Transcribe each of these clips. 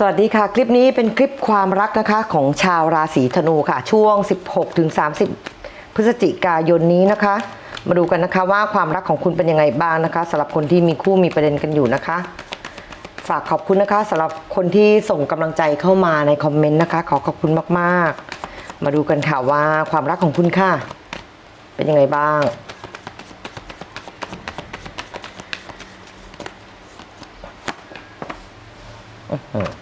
สวัสดีค่ะ คลิปนี้เป็นคลิปความรักนะคะของชาวราศีธนูค่ะ ช่วง 16ถึง30 พฤศจิกายนนี้นะคะ มาดูกันนะคะว่าความรักของคุณเป็นยังไงบ้างนะคะสำหรับคนที่มีคู่มีประเด็นกันอยู่นะคะ ฝากขอบคุณนะคะสำหรับคนที่ส่งกำลังใจเข้ามาในคอมเมนต์นะคะ ขอขอบคุณมากๆ มาดูกันค่ะว่าความรักของคุณค่ะ เป็นยังไงบ้างช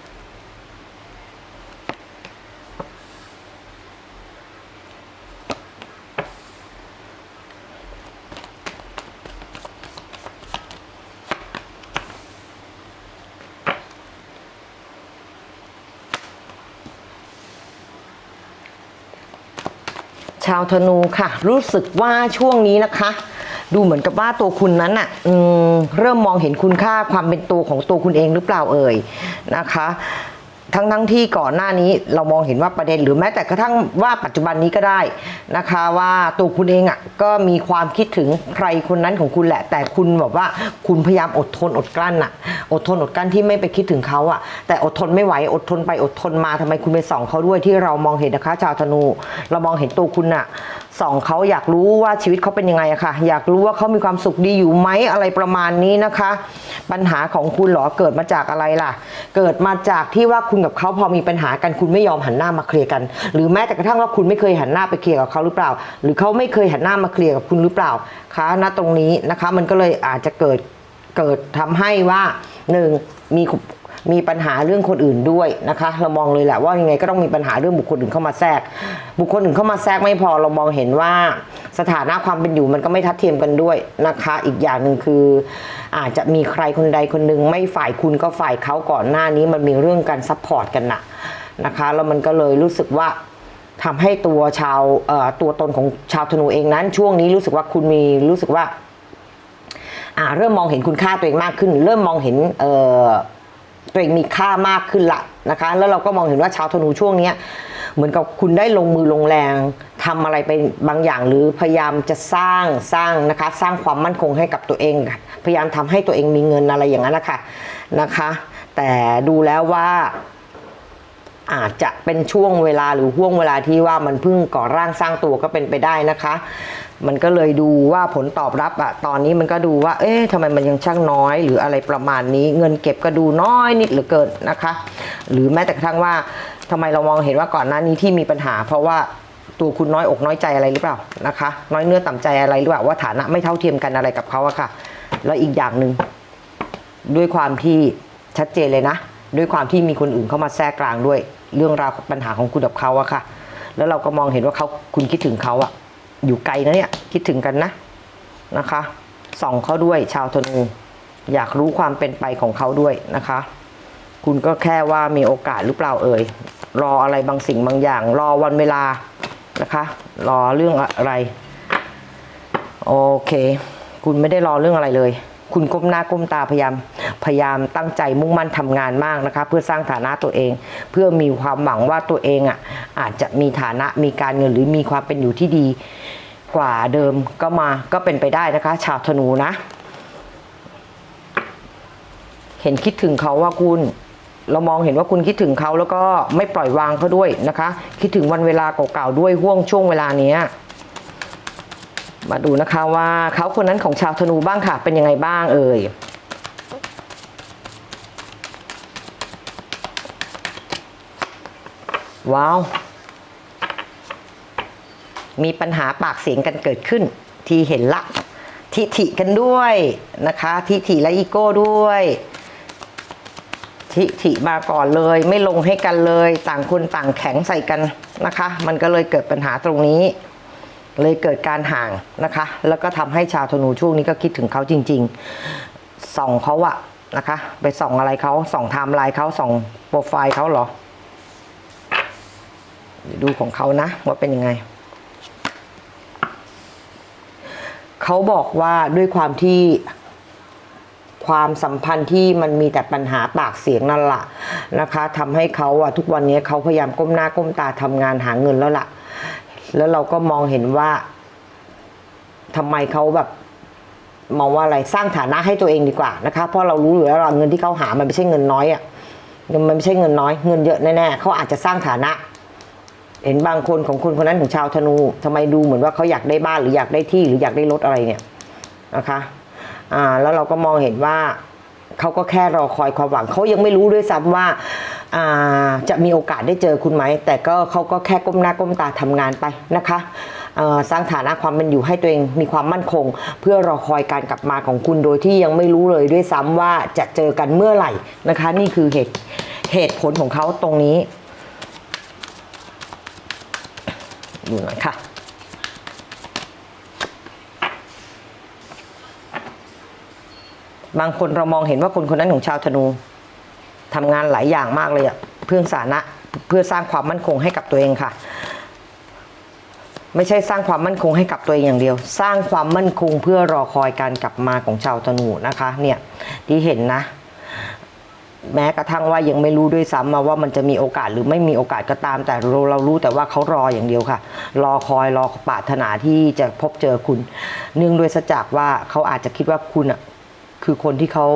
าวธนูค่ะ รู้สึกว่าช่วงนี้นะคะ ดูเหมือนกับว่าตัวคุณนั้นอะอืมเริ่มมองเห็นคุณค่าความเป็นตัวของตัวคุณเองหรือเปล่าเอ่ยนะคะ ทั้งทั้งที่ก่อนหน้านี้เรามองเห็นว่าประเด็นหรือแม้แต่กระทั่งว่าปัจจุบันนี้ก็ได้นะคะว่าตัวคุณเองอะก็มีความคิดถึงใครคนนั้นของคุณแหละ แต่คุณแบบว่าคุณพยายามอดทนอดกลั้นอะ อดทนอดกลั้นที่ไม่ไปคิดถึงเขาอะ แต่อดทนไม่ไหวอดทนไปอดทนมาทำไมคุณไปส่องเขาด้วยที่เรามองเห็นนะคะชาวธนู เรามองเห็นตัวคุณอะ ส่องเขาอยากรู้ว่าชีวิตเขาเป็นยังไงอะค่ะ อยากรู้ว่าเขามีความสุขดีอยู่ไหมอะไรประมาณนี้นะคะ ปัญหาของคุณหรอเกิดมาจากอะไรล่ะ เกิดมาจากที่ว่าคุณกับเขาพอมีปัญหากันคุณไม่ยอมหันหน้ามาเคลียร์กัน หรือแม้แต่กระทั่งว่าคุณไม่เคยหันหน้าไปเคลียร์กับเขาหรือเปล่า หรือเขาไม่เคยหันหน้ามาเคลียร์กับคุณหรือเปล่าคะณตรงนี้นะคะ มันก็เลยอาจจะเกิดเกิดทำให้ว่าหนึ่งมี มีปัญหาเรื่องคนอื่นด้วยนะคะ เรามองเลยแหละว่ายังไงก็ต้องมีปัญหาเรื่องบุคคลอื่นเข้ามาแทรก บุคคลอื่นเข้ามาแทรกไม่พอเรามองเห็นว่าสถานะความเป็นอยู่มันก็ไม่ทัดเทียมกันด้วยนะคะ อีกอย่างหนึ่งคือ อาจจะมีใครคนใดคนหนึ่งไม่ฝ่ายคุณก็ฝ่ายเขาก่อนหน้านี้มันมีเรื่องการซัพพอร์ตกันนะนะคะแล้วมันก็เลยรู้สึกว่าทำให้ตัวชาวเอ่อตัวตนของชาวธนูเองนั้น ช่วงนี้รู้สึกว่าคุณมีรู้สึกว่าอ่าเริ่มมองเห็นคุณค่าตัวเองมากขึ้น เริ่มมองเห็นเอ่อ ตัวเองมีค่ามากขึ้นละนะคะ แล้วเราก็มองเห็นว่าชาวธนูช่วงเนี้ยเหมือนกับคุณได้ลงมือลงแรงทำอะไรไปบางอย่างหรือพยายามจะสร้างสร้างนะคะสร้างความมั่นคงให้กับตัวเอง พยายามทำให้ตัวเองมีเงินอะไรอย่างนั้นนะคะนะคะ แต่ดูแล้วว่า อาจจะเป็นช่วงเวลาหรือห่วงเวลาที่ว่ามันเพิ่งก่อร่างสร้างตัวก็เป็นไปได้นะคะ มันก็เลยดูว่าผลตอบรับอะตอนนี้มันก็ดูว่า เอ๊ะทำไมมันยังช่างน้อย หรืออะไรประมาณนี้เงินเก็บก็ดูน้อยนิดเหลือเกินนะคะ หรือแม้แต่กระทั่งว่าทำไมเรามองเห็นว่าก่อนหน้านี้ที่มีปัญหา เพราะว่าตัวคุณน้อยอกน้อยใจอะไรหรือเปล่านะคะ น้อยเนื้อต่ำใจอะไรหรือเปล่าว่าฐานะไม่เท่าเทียมกันอะไรกับเขาอะค่ะ แล้วอีกอย่างหนึ่งด้วยความที่ชัดเจนเลยนะ ด้วยความที่มีคนอื่นเข้ามาแทรกกลางด้วย เรื่องราวปัญหาของคุณกับเขาอะค่ะ แล้วเราก็มองเห็นว่าเขาคุณคิดถึงเขาอะอยู่ไกลนะเนี่ยคิดถึงกันนะนะคะส่องเขาด้วยชาวธนูอยากรู้ความเป็นไปของเขาด้วยนะคะ คุณก็แค่ว่ามีโอกาสหรือเปล่าเอ่ยรออะไรบางสิ่งบางอย่าง รอวันเวลานะคะ รอเรื่องอะไร โอเค คุณไม่ได้รอเรื่องอะไรเลย คุณก้มหน้าก้มตาพยายาม พยายามตั้งใจมุ่งมั่นทำงานมากนะคะ เพื่อสร้างฐานะตัวเอง เพื่อมีความหวังว่าตัวเองอะอาจจะมีฐานะมีการเงินหรือมีความเป็นอยู่ที่ดีกว่าเดิมก็มาก็เป็นไปได้นะคะ ชาวธนูนะ เห็นคิดถึงเขาว่าคุณเรามองเห็นว่าคุณคิดถึงเขาแล้วก็ไม่ปล่อยวางเขาด้วยนะคะ คิดถึงวันเวลาเก่าๆด้วยห่วงช่วงเวลาเนี้ยมาดูนะคะว่าเขาคนนั้นของชาวธนูบ้างค่ะ เป็นยังไงบ้างเอ่ย ว้าว มีปัญหาปากเสียงกันเกิดขึ้น ที่เห็นละ ทิฐิกันด้วยนะคะ ทิฐิและอีโก้ด้วย ทิฐิมาก่อนเลย ไม่ลงให้กันเลย ต่างคนต่างแข็งใส่กันนะคะ มันก็เลยเกิดปัญหาตรงนี้ เลยเกิดการห่างนะคะ แล้วก็ทำให้ชาวธนูช่วงนี้ก็คิดถึงเขาจริง ๆ ส่องเขาอะนะคะ ไปส่องอะไรเขาส่องไทม์ไลน์เขาส่องโปรไฟล์เขาเหรอ ดี๋ยวดูของเขานะ ว่าเป็นยังไง เขาบอกว่าด้วยความที่ความสัมพันธ์ที่มันมีแต่ปัญหาปากเสียงนั่นแหละนะคะทำให้เขาอะทุกวันนี้เขาพยายามก้มหน้าก้มตาทำงานหาเงินแล้วล่ะ แล้วเราก็มองเห็นว่าทำไมเขาแบบมองว่าอะไรสร้างฐานะให้ตัวเองดีกว่านะคะ เพราะเรารู้อยู่แล้วเงินที่เขาหามันไม่ใช่เงินน้อยอะ่ะเงินมันไม่ใช่เงินน้อย เงินเยอะแน่ๆเขาอาจจะสร้างฐานะ เห็นบางคนของคนคนนั้นของชาวธนูทำไมดูเหมือนว่าเขาอยากได้บ้านหรืออยากได้ที่หรืออยากได้รถอะไรเนี่ยนะคะอ่าแล้วเราก็มองเห็นว่าเขาก็แค่รอคอยความหวังเขายังไม่รู้ด้วยซ้ำว่าอ่าจะมีโอกาสได้เจอคุณไหม แต่ก็เขาก็แค่ก้มหน้าก้มตาทำงานไปนะคะอ่อสร้างฐานะความเป็นอยู่ให้ตัวเองมีความมั่นคง เพื่อรอคอยการกลับมาของคุณโดยที่ยังไม่รู้เลยด้วยซ้ำว่าจะเจอกันเมื่อไหร่นะคะ นี่คือเหตุเหตุผลของเขาตรงนี้ ดูหน่อยค่ะบางคนเรามองเห็นว่าคนคนนั้นของชาวธนูทำงานหลายอย่างมากเลยอะเพื่อสานะเพื่อสร้างความมั่นคงให้กับตัวเองค่ะ ไม่ใช่สร้างความมั่นคงให้กับตัวเองอย่างเดียว สร้างความมั่นคงเพื่อรอคอยการกลับมาของชาวธนูนะคะ เนี่ยที่เห็นนะ แม้กระทั่งว่ายังไม่รู้ด้วยซ้ำมาว่ามันจะมีโอกาสหรือไม่มีโอกาสก็ตาม แต่เราเรารู้แต่ว่าเขารออย่างเดียวค่ะ รอคอยรอปรารถนาที่จะพบเจอคุณ เนื่องด้วยสจากว่าเขาอาจจะคิดว่าคุณอะคือคนที่เขา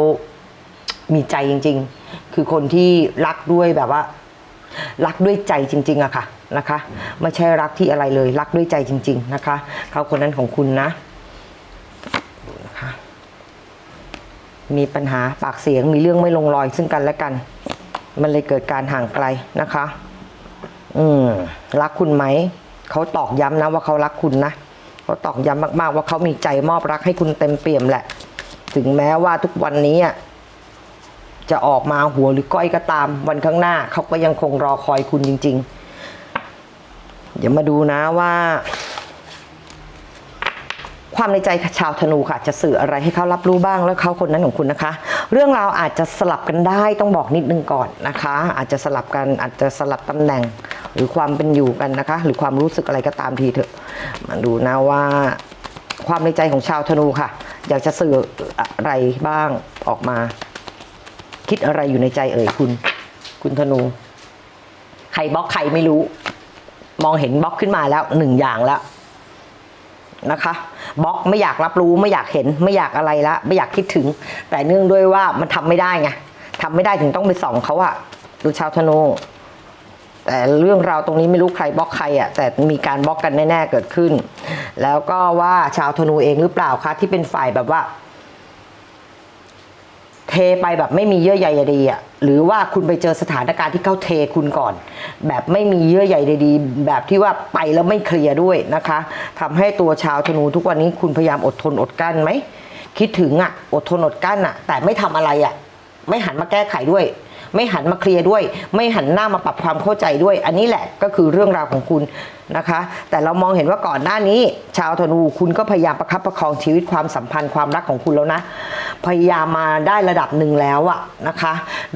มีใจจริง ๆ คือคนที่รักด้วยแบบว่า รักด้วยใจจริง ๆอะค่ะนะคะ ไม่ใช่รักที่อะไรเลย รักด้วยใจจริง ๆ นะคะ เขาคนนั้นของคุณนะดูนะคะ มีปัญหาปากเสียงมีเรื่องไม่ลงรอยซึ่งกันและกัน มันเลยเกิดการห่างไกลนะคะ อืมรักคุณไหมเขาตอกย้ำนะว่าเขารักคุณนะเขาตอกย้ำมาก ๆ ว่าเขามีใจมอบรักให้คุณเต็มเปี่ยมแหละ ถึงแม้ว่าทุกวันนี้จะออกมาหัวหรือก้อยก็ตาม วันข้างหน้าเขาก็ยังคงรอคอยคุณจริง ๆ เดี๋ยวมาดูนะว่า ความในใจชาวธนูค่ะ จะสื่ออะไรให้เขารับรู้บ้างแล้วเขาคนนั้นของคุณนะคะ เรื่องราวอาจจะสลับกันได้ต้องบอกนิดนึงก่อนนะคะ อาจจะสลับกันอาจจะสลับตำแหน่ง หรือความเป็นอยู่กันนะคะ หรือความรู้สึกอะไรก็ตามทีเถอะมาดูนะว่าความในใจของชาวธนูค่ะ อยากจะสื่ออะไรบ้างออกมา คิดอะไรอยู่ในใจเอ่ยคุณ คุณธนู ใครบล็อกใครไม่รู้ มองเห็นบล็อกขึ้นมาแล้วหนึ่งอย่างแล้ว นะคะบล็อกไม่อยากรับรู้ไม่อยากเห็นไม่อยากอะไรละไม่อยากคิดถึง แต่เนื่องด้วยว่ามันทำไม่ได้ไงทำไม่ได้ถึงต้องไปส่องเขาอะดูชาวธนูแต่เรื่องราวตรงนี้ไม่รู้ใครบล็อกใครอะแต่มีการบล็อกกันแน่ๆเกิดขึ้น แล้วก็ว่าชาวธนูเองหรือเปล่าคะที่เป็นฝ่ายแบบว่า เทไปแบบไม่มีเยื่อใยใยดีอะหรือว่าคุณไปเจอสถานการณ์ที่เขาเทคุณก่อน แบบไม่มีเยื่อใยใยดีแบบที่ว่าไปแล้วไม่เคลียร์ด้วยนะคะทำให้ตัวชาวธนูทุกวันนี้คุณพยายามอดทนอดกั้นไหมคิดถึงอะอดทนอดกั้นอะแต่ไม่ทำอะไรอะไม่หันมาแก้ไขด้วย ไม่หันมาเคลียร์ด้วย ไม่หันหน้ามาปรับความเข้าใจด้วย อันนี้แหละก็คือเรื่องราวของคุณนะคะ แต่เรามองเห็นว่าก่อนหน้านี้ ชาวธนูคุณก็พยายามประคับประคองชีวิตความสัมพันธ์ความรักของคุณแล้วนะ พยายามมาได้ระดับหนึ่งแล้วอะนะคะ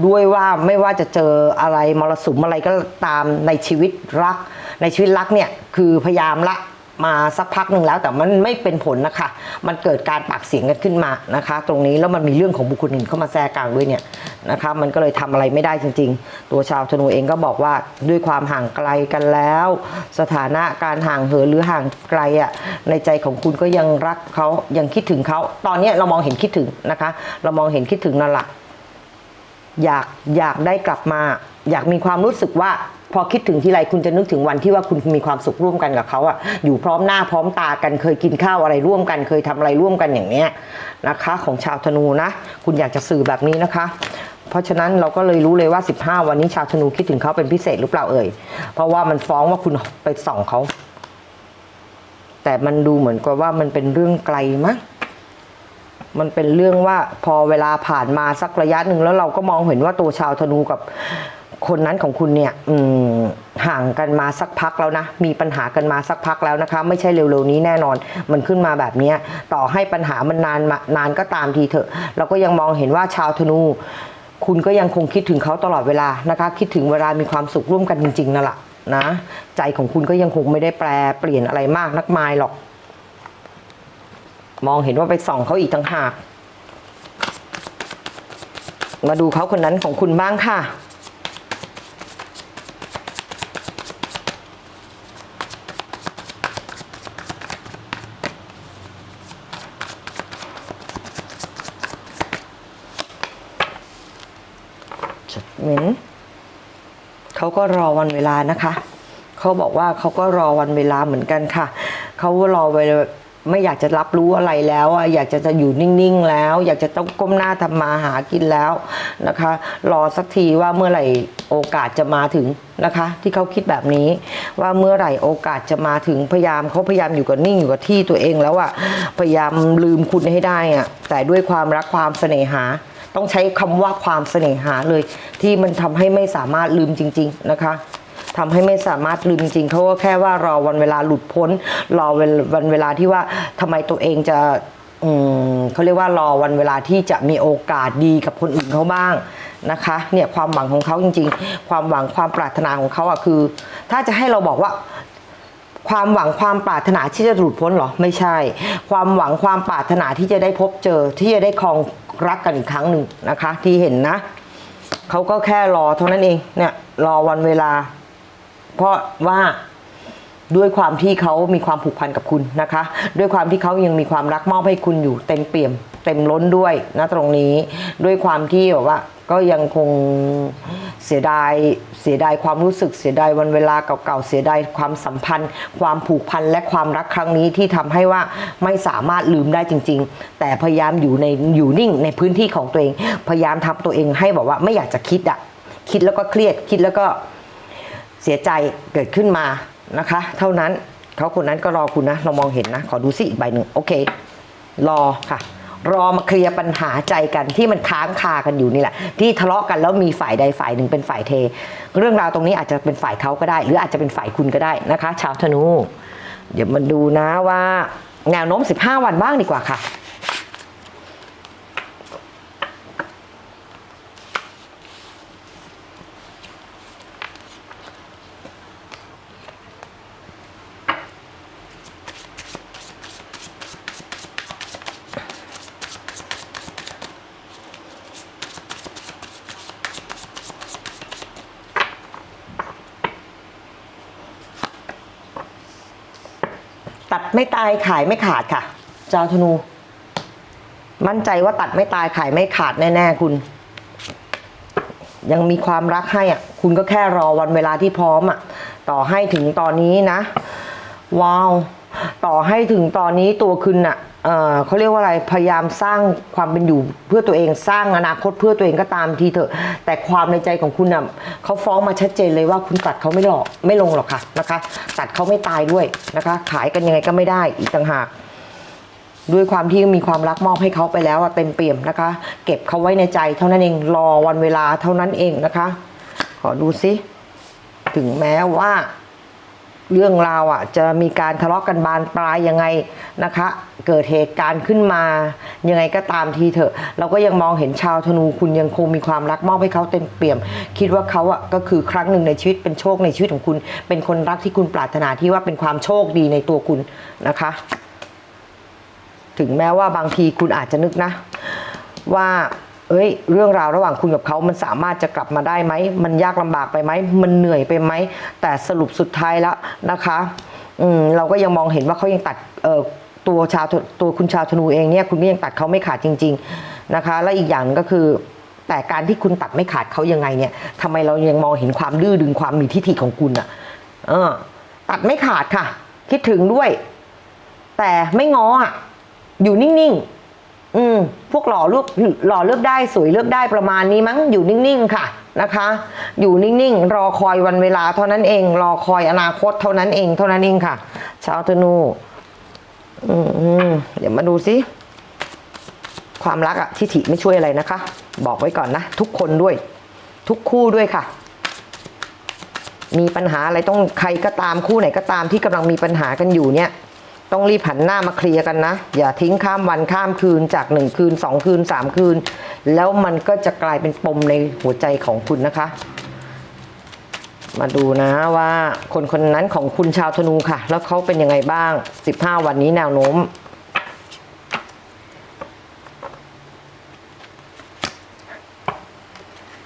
ด้วยว่าไม่ว่าจะเจออะไรมรสุมอะไรก็ตามในชีวิตรัก ในชีวิตรักเนี่ยคือพยายามละ มาสักพักหนึ่งแล้วแต่มันไม่เป็นผลนะคะ มันเกิดการปากเสียงกันขึ้นมานะคะ ตรงนี้แล้วมันมีเรื่องของบุคคลอื่นเข้ามาแทรกกลางด้วยเนี่ยนะคะ มันก็เลยทำอะไรไม่ได้จริง ๆ ตัวชาวธนูเองก็บอกว่าด้วยความห่างไกลกันแล้ว สถานะการห่างเหินหรือห่างไกลอะในใจของคุณก็ยังรักเขายังคิดถึงเขาตอนนี้เรามองเห็นคิดถึงนะคะ เรามองเห็นคิดถึงนั่นแหละอยากอยากได้กลับมา อยากมีความรู้สึกว่า พอคิดถึงทีไรคุณจะนึกถึงวันที่ว่าคุณมีความสุขร่วมกันกับเขาอะอยู่พร้อมหน้าพร้อมตากันเคยกินข้าวอะไรร่วมกัน เคยทำอะไรร่วมกันอย่างเนี้ยนะคะ ของชาวธนูนะ คุณอยากจะสื่อแบบนี้นะคะ เพราะฉะนั้นเราก็เลยรู้เลยว่า 15 วันนี้ชาวธนูคิดถึงเขาเป็นพิเศษหรือเปล่าเอ่ยเพราะว่ามันฟ้องว่าคุณไปส่องเขาแต่มันดูเหมือนกับว่ามันเป็นเรื่องไกลมั้งมันเป็นเรื่องว่าพอเวลาผ่านมาสักระยะหนึ่งแล้วเราก็มองเห็นว่าตัวชาวธนูกับ คนนั้นของคุณเนี่ยห่างกันมาสักพักแล้วนะ มีปัญหากันมาสักพักแล้วนะคะ ไม่ใช่เร็วๆนี้แน่นอน มันขึ้นมาแบบนี้ต่อให้ปัญหามันนานมานานก็ตามทีเถอะ เราก็ยังมองเห็นว่าชาวธนู คุณก็ยังคงคิดถึงเขาตลอดเวลานะคะ คิดถึงเวลามีความสุขร่วมกันจริงๆนั่นแหละนะ ใจของคุณก็ยังคงไม่ได้แปลเปลี่ยนอะไรมากนักมายหรอก มองเห็นว่าไปส่องเขาอีกต่างหาก มาดูเขาคนนั้นของคุณบ้างค่ะ จด เหม็น เขาก็รอวันเวลานะคะ เขาบอกว่าเขาก็รอวันเวลาเหมือนกันค่ะ เขารอเวลาไม่อยากจะรับรู้อะไรแล้วอะอยากจะจะอยู่นิ่งๆแล้ว อยากจะต้องก้มหน้าทำมาหากินแล้วนะคะ รอสักทีว่าเมื่อไหร่โอกาสจะมาถึงนะคะ ที่เขาคิดแบบนี้ว่าเมื่อไหร่โอกาสจะมาถึงพยายามเขาพยายามอยู่กับนิ่งอยู่กับที่ตัวเองแล้วอะพยายามลืมคุณให้ได้อะแต่ด้วยความรักความเสน่หา ต้องใช้คำว่าความเสน่หาเลย ที่มันทำให้ไม่สามารถลืมจริง ๆ นะคะทำให้ไม่สามารถลืมจริงเขาก็แค่ว่ารอวันเวลาหลุดพ้น รอวันวันเวลาที่ว่าทำไมตัวเองจะเขาเรียกว่ารอวันเวลาที่จะมีโอกาสดีกับคนอื่นเขาบ้างนะคะเนี่ยความหวังของเขาจริง ๆ ความหวังความปรารถนาของเขาอะคือ ถ้าจะให้เราบอกว่า ความหวังความปรารถนาที่จะหลุดพ้นเหรอไม่ใช่ ความหวังความปรารถนาที่จะได้พบเจอที่จะได้ครองรักกันอีกครั้งหนึ่งนะคะ ที่เห็นนะเขาก็แค่รอเท่านั้นเองเนี่ยรอวันเวลา เพราะว่าด้วยความที่เขามีความผูกพันกับคุณนะคะ ด้วยความที่เขายังมีความรักมอบให้คุณอยู่เต็มเปี่ยม เต็มล้นด้วยนะตรงนี้ ด้วยความที่แบบว่า ก็ยังคงเสียดายเสียดายความรู้สึกเสียดายวันเวลาเก่าๆเสียดายความสัมพันธ์ ความผูกพันและความรักครั้งนี้ที่ทำให้ว่าไม่สามารถลืมได้จริง ๆ แต่พยายามอยู่ในอยู่นิ่งในพื้นที่ของตัวเอง พยายามทำตัวเองให้แบบว่าไม่อยากจะคิดอะคิดแล้วก็เครียดคิดแล้วก็เสียใจเกิดขึ้นมานะคะ เท่านั้นเขาคนนั้นก็รอคุณนะเรามองเห็นนะ ขอดูสิอีกใบหนึ่งโอเค รอค่ะ รอมาเคลียร์ปัญหาใจกันที่มันค้างคากันอยู่นี่แหละ ที่ทะเลาะกันแล้วมีฝ่ายใดฝ่ายหนึ่งเป็นฝ่ายเท เรื่องราวตรงนี้อาจจะเป็นฝ่ายเขาก็ได้ หรืออาจจะเป็นฝ่ายคุณก็ได้นะคะ ชาวธนู เดี๋ยวมาดูนะว่าแนวโน้ม 15 วันบ้างดีกว่าค่ะ ไม่ตายขายไม่ขาดค่ะ เจ้าธนู มั่นใจว่าตัดไม่ตายขายไม่ขาดแน่ๆคุณ ยังมีความรักให้อะ คุณก็แค่รอวันเวลาที่พร้อมอะ ต่อให้ถึงตอนนี้นะ ว้าว ต่อให้ถึงตอนนี้ตัวคุณอะ เออเขาเรียกว่าอะไรพยายามสร้างความเป็นอยู่เพื่อตัวเองสร้างอนาคตเพื่อตัวเองก็ตามทีเถอะ แต่ความในใจของคุณอะเขาฟ้องมาชัดเจนเลยว่าคุณตัดเขาไม่หลอกไม่ลงหรอกค่ะนะคะ ตัดเขาไม่ตายด้วยนะคะ ขายกันยังไงก็ไม่ได้อีกต่างหาก ด้วยความที่มีความรักมอบให้เขาไปแล้วอะเต็มเปี่ยมนะคะ เก็บเขาไว้ในใจ เท่านั้นเองรอวันเวลาเท่านั้นเองนะคะ ขอดูซิถึงแม้ว่า เรื่องราวอะจะมีการทะเลาะกันบานปลายยังไงนะคะ เกิดเหตุการณ์ขึ้นมา ยังไงก็ตามทีเถอะ เราก็ยังมองเห็นชาวธนูคุณยังคงมีความรักมอบให้เขาเต็มเปี่ยม คิดว่าเขาอะก็คือครั้งหนึ่งในชีวิตเป็นโชคในชีวิตของคุณ เป็นคนรักที่คุณปรารถนาที่ว่าเป็นความโชคดีในตัวคุณนะคะ ถึงแม้ว่าบางทีคุณอาจจะนึกนะ ว่า เอ้ย เรื่องราวระหว่างคุณกับเขามันสามารถจะกลับมาได้ไหม มันยากลำบากไปไหม มันเหนื่อยไปไหม แต่สรุปสุดท้ายแล้วนะคะอืมเราก็ยังมองเห็นว่าเขายังตัดเอ่อตัวชาวตัวคุณชาวธนูเองเนี่ยคุณก็ยังตัดเขาไม่ขาดจริง ๆนะคะ และอีกอย่างก็คือแต่การที่คุณตัดไม่ขาดเขายังไงเนี่ยทำไมเรายังมองเห็นความดื้อดึงความมีทิฐิของคุณอะเออ ตัดไม่ขาดค่ะ คิดถึงด้วย แต่ไม่ง้ออะอยู่นิ่ง ๆ อืมพวกหล่อเลือกหล่อเลือกได้สวยเลือกได้ประมาณนี้มั้งอยู่นิ่งๆค่ะนะคะ อยู่นิ่งๆ รอคอยวันเวลาเท่านั้นเอง รอคอยอนาคตเท่านั้นเอง เท่านั้นเองค่ะชาวธนูอืมเดี๋ยวมาดูสิความรักอะทิฐิไม่ช่วยอะไรนะคะ บอกไว้ก่อนนะ ทุกคนด้วย ทุกคู่ด้วยค่ะ มีปัญหาอะไรต้องใครก็ตามคู่ไหนก็ตามที่กำลังมีปัญหากันอยู่เนี่ย ต้องรีบหันหน้ามาเคลียร์กันนะ อย่าทิ้งข้ามวันข้ามคืนจากหนึ่งคืนสองคืนสามคืน แล้วมันก็จะกลายเป็นปมในหัวใจของคุณนะคะ มาดูนะว่าคนคนนั้นของคุณชาวธนูค่ะ แล้วเขาเป็นยังไงบ้าง 15 วันนี้แนวโน้ม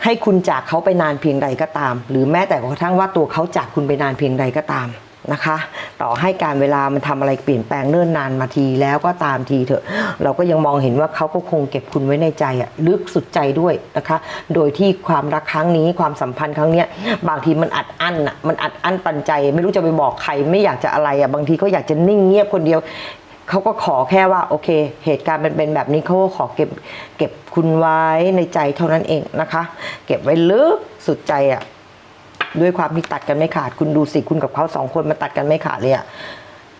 ให้คุณจากเขาไปนานเพียงใดก็ตาม หรือแม้แต่กระทั่งว่าตัวเขาจากคุณไปนานเพียงใดก็ตาม นะคะ ต่อให้การเวลามันทำอะไรเปลี่ยนแปลงเนิ่นนานมาทีแล้วก็ตามทีเถอะ เราก็ยังมองเห็นว่าเขาก็คงเก็บคุณไว้ในใจอะลึกสุดใจด้วยนะคะ โดยที่ความรักครั้งนี้ความสัมพันธ์ครั้งเนี้ยบางทีมันอัดอั้นอะมันอัดอั้นตันใจ ไม่รู้จะไปบอกใครไม่อยากจะอะไรอะบางทีก็อยากจะนิ่งเงียบคนเดียวเขาก็ขอแค่ว่าโอเค เหตุการณ์มันเป็นแบบนี้เขาก็ขอเก็บเก็บคุณไว้ในใจเท่านั้นเองนะคะ เก็บไว้ลึกสุดใจอะ ด้วยความที่ตัดกันไม่ขาดคุณดูสิคุณกับเขาสองคนมันตัดกันไม่ขาดเลยอะ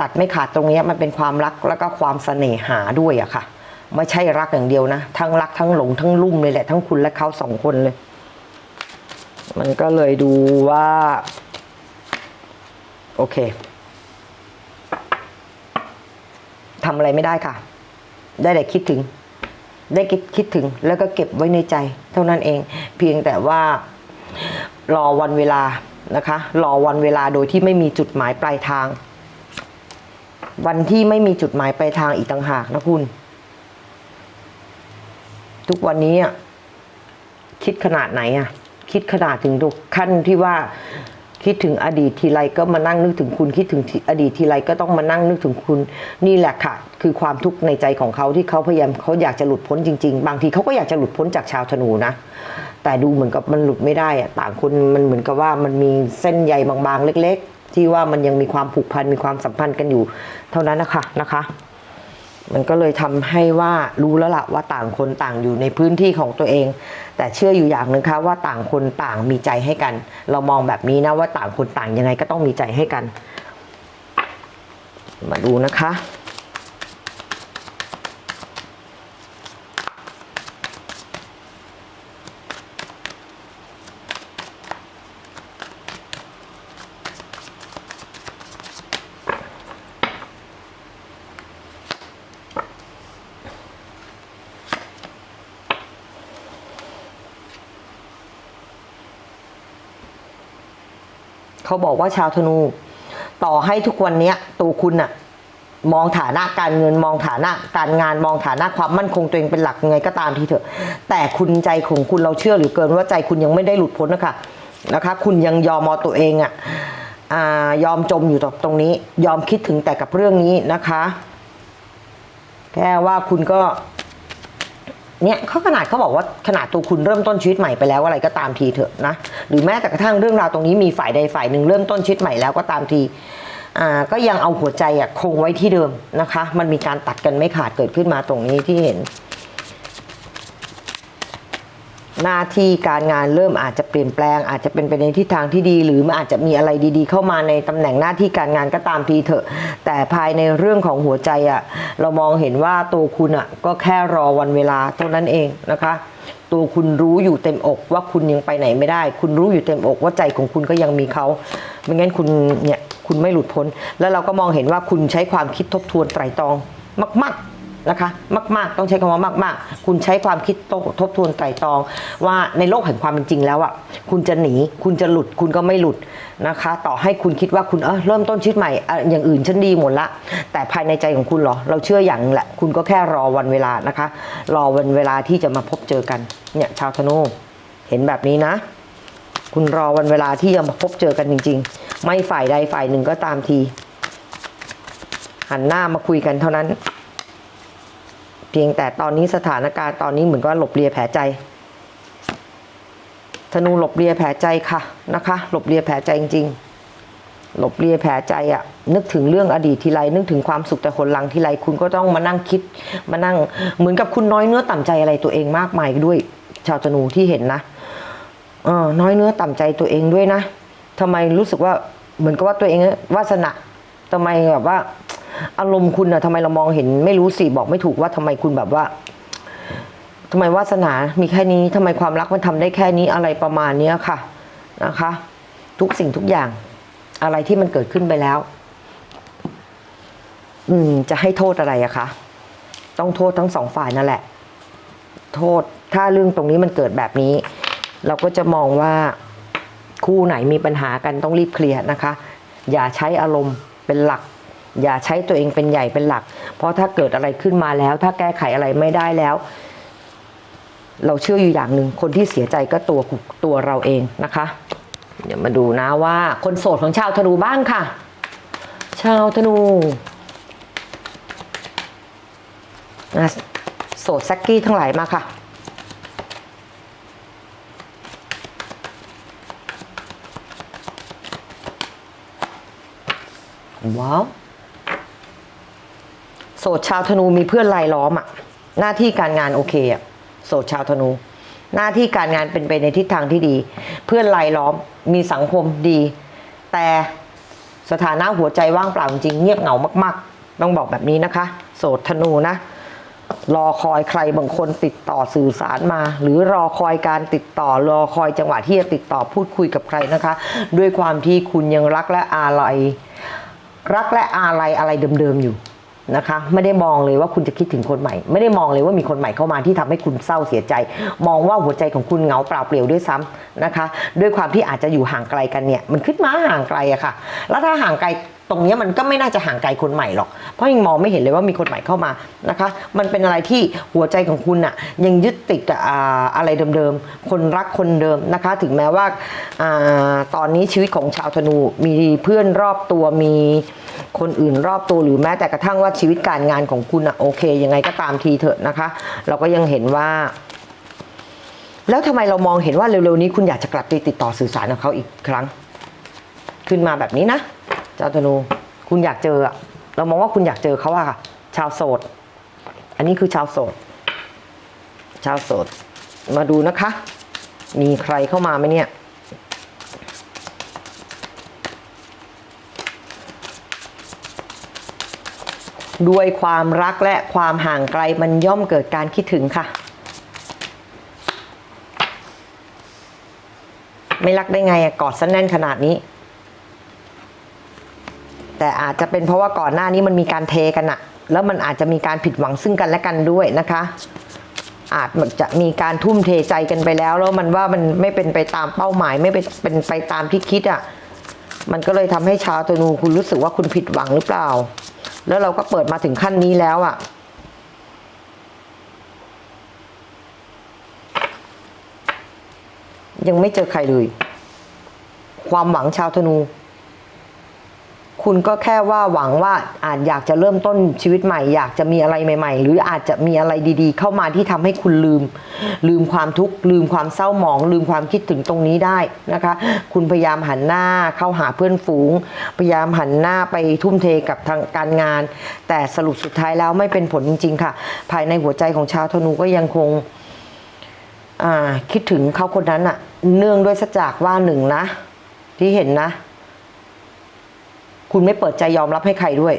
ตัดไม่ขาดตรงนี้มันเป็นความรักแล้วก็ความเสน่หาด้วยอะค่ะ ไม่ใช่รักอย่างเดียวนะ ทั้งรักทั้งหลงทั้งลุ่มเลยแหละ ทั้งคุณและเขาสองคนเลย มันก็เลยดูว่า โอเคทำอะไรไม่ได้ค่ะ ได้แต่คิดถึง ได้คิดคิดถึงแล้วก็เก็บไว้ในใจ เท่านั้นเอง เพียงแต่ว่า รอวันเวลานะคะ รอวันเวลาโดยที่ไม่มีจุดหมายปลายทาง วันที่ไม่มีจุดหมายปลายทางอีกต่างหากนะคุณ ทุกวันนี้อะคิดขนาดไหนอะคิดขนาดถึงดุขั้นที่ว่า คิดถึงอดีตทีไรก็มานั่งนึกถึงคุณ คิดถึงอดีตทีไรก็ต้องมานั่งนึกถึงคุณ นี่แหละค่ะ คือความทุกข์ในใจของเขาที่เขาพยายามเขาอยากจะหลุดพ้นจริง ๆ บางทีเขาก็อยากจะหลุดพ้นจากชาวธนูนะ แต่ดูเหมือนกับมันหลุดไม่ได้อะต่างคนมันเหมือนกับว่ามันมีเส้นใยบางๆ เล็ก ๆ ที่ว่ามันยังมีความผูกพันมีความสัมพันธ์กันอยู่ เท่านั้นนะคะนะคะ มันก็เลยทำให้ว่ารู้แล้วล่ะว่าต่างคนต่างอยู่ในพื้นที่ของตัวเอง แต่เชื่ออยู่อย่างหนึ่งค่ะว่าต่างคนต่างมีใจให้กัน เรามองแบบนี้นะว่าต่างคนต่างยังไงก็ต้องมีใจให้กัน มาดูนะคะ บอกว่าชาวธนู ต่อให้ทุกวันนี้ตัวคุณอะมองฐานะการเงินมองฐานะการงานมองฐานะความมั่นคงตัวเองเป็นหลักยังไงก็ตามทีเถอะ แต่คุณใจของคุณเราเชื่อหรือเกินว่าใจคุณยังไม่ได้หลุดพ้นนะคะนะคะ คุณยังยอมมอตัวเองอะอ่ายอมจมอยู่ตรงนี้ ยอมคิดถึงแต่กับเรื่องนี้นะคะ แค่ว่าคุณก็ เนี่ยเขาขนาดเขาบอกว่าขนาดตัวคุณเริ่มต้นชีวิตใหม่ไปแล้วอะไรก็ตามทีเถอะนะหรือแม้แต่กระทั่งเรื่องราวตรงนี้มีฝ่ายใดฝ่ายหนึ่งเริ่มต้นชีวิตใหม่แล้วก็ตามทีอ่าก็ยังเอาหัวใจอะคงไว้ที่เดิมนะคะ มันมีการตัดกันไม่ขาดเกิดขึ้นมาตรงนี้ที่เห็น หน้าที่การงานเริ่มอาจจะเปลี่ยนแปลง อาจจะเป็นไปในทิศทางที่ดี หรือมันอาจจะมีอะไรดีๆ เข้ามาในตำแหน่งหน้าที่การงานก็ตามทีเถอะ แต่ภายในเรื่องของหัวใจอะ่ะเรามองเห็นว่าตัวคุณอะ่ะก็แค่รอวันเวลาเท่านั้นเองนะคะ ตัวคุณรู้อยู่เต็มอกว่าคุณยังไปไหนไม่ได้ คุณรู้อยู่เต็มอกว่าใจของคุณก็ยังมีเขาไม่งั้นคุณเนี่ยคุณไม่หลุดพ้น แล้วเราก็มองเห็นว่าคุณใช้ความคิดทบทวนไตรตรองมาก ๆ นะคะ มากๆ ต้องใช้คำว่ามาก ๆ คุณใช้ความคิดโตทบทวนไตร่ตรอง ว่าในโลกแห่งความเป็นจริงแล้วอะคุณจะหนี คุณจะหลุด คุณก็ไม่หลุดนะคะ ต่อให้คุณคิดว่าคุณเออเริ่มต้นชีวิตใหม่อะอย่างอื่นฉันดีหมดละ แต่ภายในใจของคุณเหรอ เราเชื่ออย่างแหละ คุณก็แค่รอวันเวลานะคะ รอวันเวลาที่จะมาพบเจอกัน เนี่ยชาวธนูเห็นแบบนี้นะ คุณรอวันเวลาที่จะมาพบเจอกันจริง ๆ ไม่ฝ่ายใดฝ่ายหนึ่งก็ตามที หันหน้ามาคุยกันเท่านั้น เพียงแต่ตอนนี้สถานการณ์ตอนนี้เหมือนกับหลบเลียแผลใจธนูหลบเลียแผลใจค่ะนะคะ หลบเลียแผลใจจริงๆ หลบเลียแผลใจอะนึกถึงเรื่องอดีตทีไรนึกถึงความสุขแต่คนหลังทีไรคุณก็ต้องมานั่งคิดมานั่งเหมือนกับคุณน้อยเนื้อต่ำใจอะไรตัวเองมากมายด้วย ชาวธนูที่เห็นนะเออน้อยเนื้อต่ำใจตัวเองด้วยนะทำไมรู้สึกว่าเหมือนกับว่าตัวเองวาสนาทำไมแบบว่า อารมณ์คุณอะทำไมเรามองเห็นไม่รู้สิบอกไม่ถูกว่าทำไมคุณแบบว่าทำไมวาสนามีแค่นี้ทำไมความรักมันทำได้แค่นี้อะไรประมาณเนี้ยค่ะนะคะ ทุกสิ่งทุกอย่างอะไรที่มันเกิดขึ้นไปแล้ว อืม จะให้โทษอะไรอะคะต้องโทษทั้งสองฝ่ายนั่นแหละ โทษถ้าเรื่องตรงนี้มันเกิดแบบนี้ เราก็จะมองว่าคู่ไหนมีปัญหากันต้องรีบเคลียร์นะคะ อย่าใช้อารมณ์เป็นหลัก อย่าใช้ตัวเองเป็นใหญ่เป็นหลัก เพราะถ้าเกิดอะไรขึ้นมาแล้ว ถ้าแก้ไขอะไรไม่ได้แล้ว เราเชื่ออยู่อย่างหนึ่งคนที่เสียใจก็ตัวตัวเราเองนะคะ เดี๋ยวมาดูนะว่า คนโสดของชาวธนูบ้างค่ะ ชาวธนูโสดแซกกี้ทั้งหลายมาค่ะว้าว ดชาวธนูมีเพื่อนรายล้อมอะหน้าที่การงานโอเคอะโสดชาวธนู หน้าที่การงานเป็นไปในทิศทางที่ดี เพื่อนรายล้อมมีสังคมดี แต่สถานะหัวใจว่างเปล่าจริงเงียบเหงามาก ๆ ต้องบอกแบบนี้นะคะ โสดธนูนะ รอคอยใครบางคนติดต่อสื่อสารมา หรือรอคอยการติดต่อรอคอยจังหวะที่จะติดต่อพูดคุยกับใครนะคะ ด้วยความที่คุณยังรักและอาลัยรักและอาลัยอะไรเดิมๆอยู่ นะคะ ไม่ได้มองเลยว่าคุณจะคิดถึงคนใหม่ ไม่ได้มองเลยว่ามีคนใหม่เข้ามาที่ทำให้คุณเศร้าเสียใจ มองว่าหัวใจของคุณเหงาเปล่าเปลี่ยวด้วยซ้ำนะคะ ด้วยความที่อาจจะอยู่ห่างไกลกันเนี่ย มันขึ้นมาห่างไกลอะค่ะ แล้วถ้าห่างไกลตรงนี้มันก็ไม่น่าจะห่างไกลคนใหม่หรอก เพราะยังมองไม่เห็นเลยว่ามีคนใหม่เข้ามานะคะ มันเป็นอะไรที่หัวใจของคุณอะยังยึดติดกับออะไรเดิมๆ คนรักคนเดิมนะคะ ถึงแม้ว่าอาตอนนี้ชีวิตของชาวธนูมีเพื่อนรอบตัวมี คนอื่นรอบตัวหรือแม้แต่กระทั่งว่าชีวิตการงานของคุณอะโอเค ยังไงก็ตามทีเถอะนะคะ เราก็ยังเห็นว่า แล้วทำไมเรามองเห็นว่าเร็วๆนี้คุณอยากจะกลับไปติดต่อสื่อสารกับเขาอีกครั้ง ขึ้นมาแบบนี้นะเจ้าธนูคุณอยากเจอเรามองว่าคุณอยากเจอเขาอะค่ะ ชาวโสด อันนี้คือชาวโสด ชาวโสด มาดูนะคะ มีใครเข้ามาไหมเนี่ย ด้วยความรักและความห่างไกลมันย่อมเกิดการคิดถึงค่ะ ไม่รักได้ไงอะกอดซะแน่นขนาดนี้ แต่อาจจะเป็นเพราะว่าก่อนหน้านี้มันมีการเทกันอะแล้วมันอาจจะมีการผิดหวังซึ่งกันและกันด้วยนะคะ อาจจะมีการทุ่มเทใจกันไปแล้ว แล้วมันว่ามันไม่เป็นไปตามเป้าหมาย ไม่เป็นเป็นไปตามที่คิดอะมันก็เลยทำให้ชาวธนูคุณรู้สึกว่าคุณผิดหวังหรือเปล่า แล้วเราก็เปิดมาถึงขั้นนี้แล้วอะยังไม่เจอใครเลย ความหวังชาวธนู คุณก็แค่ว่าหวังว่าอาจอยากจะเริ่มต้นชีวิตใหม่ อยากจะมีอะไรใหม่ ๆ หรืออาจจะมีอะไรดีๆ เข้ามาที่ทำให้คุณลืม ลืมความทุกข์ลืมความเศร้าหมอง ลืมความคิดถึงตรงนี้ได้นะคะ คุณพยายามหันหน้าเข้าหาเพื่อนฝูง พยายามหันหน้าไปทุ่มเทกับทางการงาน แต่สรุปสุดท้ายแล้วไม่เป็นผลจริง ๆ ค่ะ ภายในหัวใจของชาวธนูก็ยังคงคิดถึงเขาคนนั้นอะเนื่องด้วยสัจจากว่าหนึ่งนะ ที่เห็นนะ คุณไม่เปิดใจยอมรับให้ใครด้วย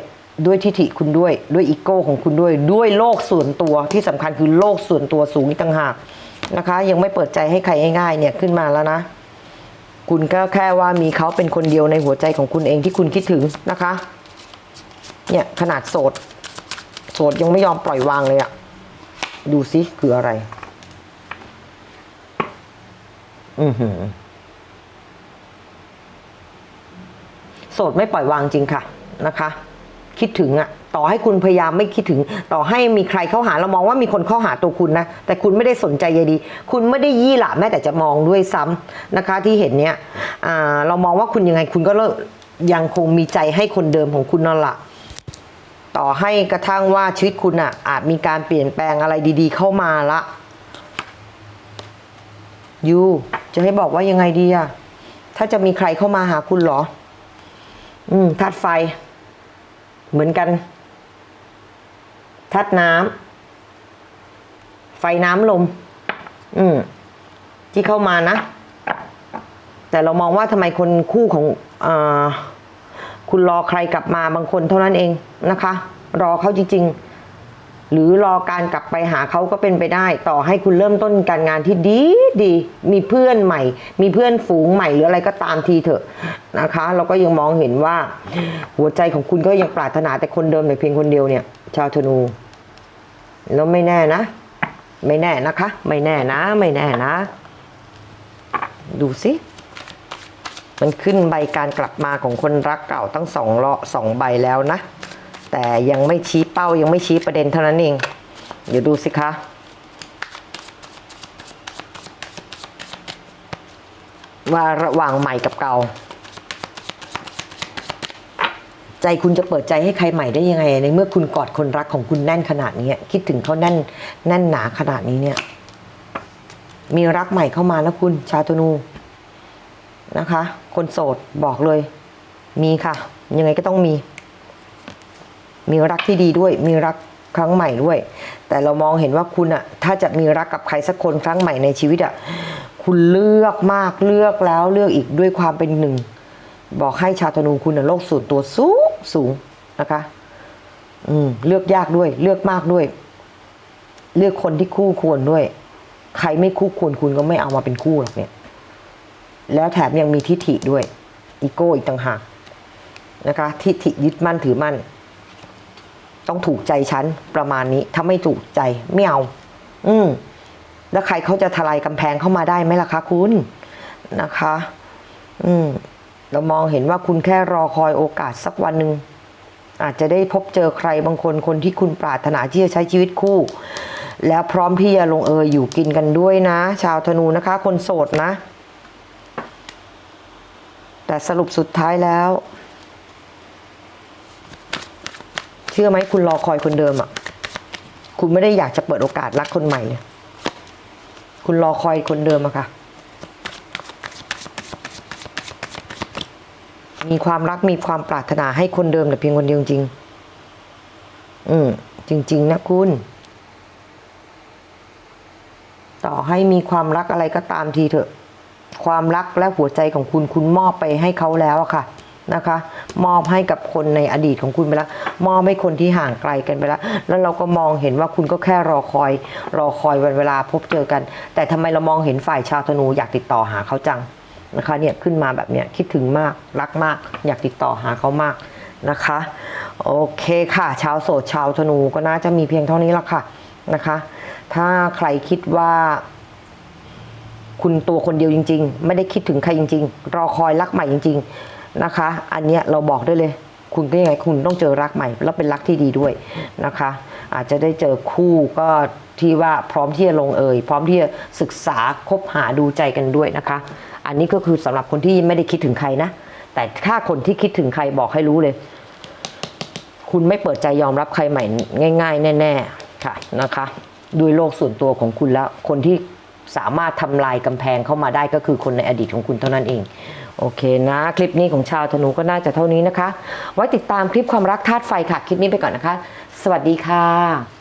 ด้วยทิฐิคุณด้วย ด้วยอีโก้ของคุณด้วย ด้วยโลกส่วนตัวที่สำคัญคือโลกส่วนตัวสูงต่างหากนะคะ ยังไม่เปิดใจให้ใครง่ายๆเนี่ยขึ้นมาแล้วนะ คุณก็แค่ว่ามีเขาเป็นคนเดียวในหัวใจของคุณเองที่คุณคิดถึงนะคะ เนี่ยขนาดโสด โสดยังไม่ยอมปล่อยวางเลยอะดูซิคืออะไร อือหือ สดไม่ปล่อยวางจริงค่ะนะคะ คิดถึงอะต่อให้คุณพยายามไม่คิดถึง ต่อให้มีใครเข้าหาเรามองว่ามีคนเข้าหาตัวคุณนะ แต่คุณไม่ได้สนใจใยดี คุณไม่ได้ยี่หละแม้แต่จะมองด้วยซ้ำนะคะ ที่เห็นเนี่ยอ่าเรามองว่าคุณยังไงคุณก็ยังคงมีใจให้คนเดิมของคุณนั่นแหละต่อให้กระทั่งว่าชีวิตคุณอะอาจมีการเปลี่ยนแปลงอะไรดี ๆ เข้ามาละยูจะให้บอกว่ายังไงดีอะถ้าจะมีใครเข้ามาหาคุณเหรอ อืมธาตุไฟ เหมือนกันธาตุน้ำไฟน้ำลม อืมที่เข้ามานะ แต่เรามองว่าทำไมคนคู่ของอคุณรอใครกลับมาบางคนเท่านั้นเองนะคะ รอเขาจริง ๆ หรือรอการกลับไปหาเขาก็เป็นไปได้ ต่อให้คุณเริ่มต้นการงานที่ดีดีมีเพื่อนใหม่ มีเพื่อนฝูงใหม่หรืออะไรก็ตามทีเถอะนะคะ เราก็ยังมองเห็นว่า หัวใจของคุณก็ยังปรารถนาแต่คนเดิมแต่เพียงคนเดียวเนี่ย ชาวธนูแล้วไม่แน่นะ ไม่แน่นะคะ ไม่แน่นะ ไม่แน่นะ ดูสิมันขึ้นใบการกลับมาของคนรักเก่าตั้งสองเลาะสองใบแล้วนะ แต่ยังไม่ชี้เป้ายังไม่ชี้ประเด็นเท่านั้นเอง เดี๋ยวดูสิคะว่าระหว่างใหม่กับเก่า ใจคุณจะเปิดใจให้ใครใหม่ได้ยังไง ในเมื่อคุณกอดคนรักของคุณแน่นขนาดนี้คิดถึงเขาแน่นแน่นหนาขนาดนี้เนี่ย มีรักใหม่เข้ามาแล้วคุณชาวธนูนะคะ คนโสดบอกเลย มีค่ะ ยังไงก็ต้องมี มีรักที่ดีด้วย มีรักครั้งใหม่ด้วย แต่เรามองเห็นว่าคุณอะถ้าจะมีรักกับใครสักคนครั้งใหม่ในชีวิตอะคุณเลือกมากเลือกแล้วเลือกอีกด้วยความเป็นหนึ่ง บอกให้ชาวธนูคุณน่ะโลกส่วนตัวสูงสูงนะคะ อืม เลือกยากด้วย เลือกมากด้วย เลือกคนที่คู่ควรด้วย ใครไม่คู่ควรคุณก็ไม่เอามาเป็นคู่หรอกเนี่ย แล้วแถมยังมีทิฐิด้วย อีโก้อีกต่างหากนะคะ ทิฐิยึดมั่นถือมั่น ต้องถูกใจฉันประมาณนี้ ถ้าไม่ถูกใจไม่เอา อืม แล้วใครเขาจะทลายกำแพงเข้ามาได้ไหมล่ะคะคุณนะคะ อืม เรามองเห็นว่าคุณแค่รอคอยโอกาสสักวันหนึ่งอาจจะได้พบเจอใครบางคนคนที่คุณปรารถนาที่จะใช้ชีวิตคู่ แล้วพร้อมที่จะลงเอยอยู่กินกันด้วยนะ ชาวธนูนะคะ คนโสดนะ แต่สรุปสุดท้ายแล้ว เชื่อไหมคุณรอคอยคนเดิมอะ่ะ คุณไม่ได้อยากจะเปิดโอกาสรักคนใหม่เลยคุณรอคอยคนเดิมอะค่ะ มีความรักมีความปรารถนาให้คนเดิมแต่เพียงคนเดียวจริง อืม จริง ๆ นะคุณ ต่อให้มีความรักอะไรก็ตามทีเถอะ ความรักและหัวใจของคุณคุณมอบไปให้เขาแล้วอะค่ะ นะคะ มอบให้กับคนในอดีตของคุณไปแล้วมอบให้คนที่ห่างไกลกันไปแล้ว แล้วเราก็มองเห็นว่าคุณก็แค่รอคอย รอคอยวันเวลาพบเจอกัน แต่ทำไมเรามองเห็นฝ่ายชาวธนูอยากติดต่อหาเขาจังนะคะเนี่ยขึ้นมาแบบเนี้ยคิดถึงมากรักมาก อยากติดต่อหาเขามากนะคะ โอเคค่ะ ชาวโสดชาวธนูก็น่าจะมีเพียงเท่านี้ละค่ะนะคะ ถ้าใครคิดว่า คุณตัวคนเดียวจริง ๆ ไม่ได้คิดถึงใครจริง ๆ รอคอยรักใหม่จริง ๆ นะคะ อันเนี้ยเราบอกได้เลย คุณก็ยังไงคุณต้องเจอรักใหม่ แล้วเป็นรักที่ดีด้วยนะคะ อาจจะได้เจอคู่ก็ที่ว่าพร้อมที่จะลงเอย พร้อมที่จะศึกษาคบหาดูใจกันด้วยนะคะ อันนี้ก็คือสำหรับคนที่ไม่ได้คิดถึงใครนะ แต่ถ้าคนที่คิดถึงใครบอกให้รู้เลย คุณไม่เปิดใจยอมรับใครใหม่ง่าย ๆ แน่ ๆ ค่ะนะคะด้วยโลกส่วนตัวของคุณแล้ว คนที่สามารถทำลายกำแพงเข้ามาได้ก็คือคนในอดีตของคุณเท่านั้นเอง โอเคนะ คลิปนี้ของชาวธนูก็น่าจะเท่านี้นะคะ ไว้ติดตามคลิปความรักธาตุไฟค่ะ คลิปนี้ไปก่อนนะคะ สวัสดีค่ะ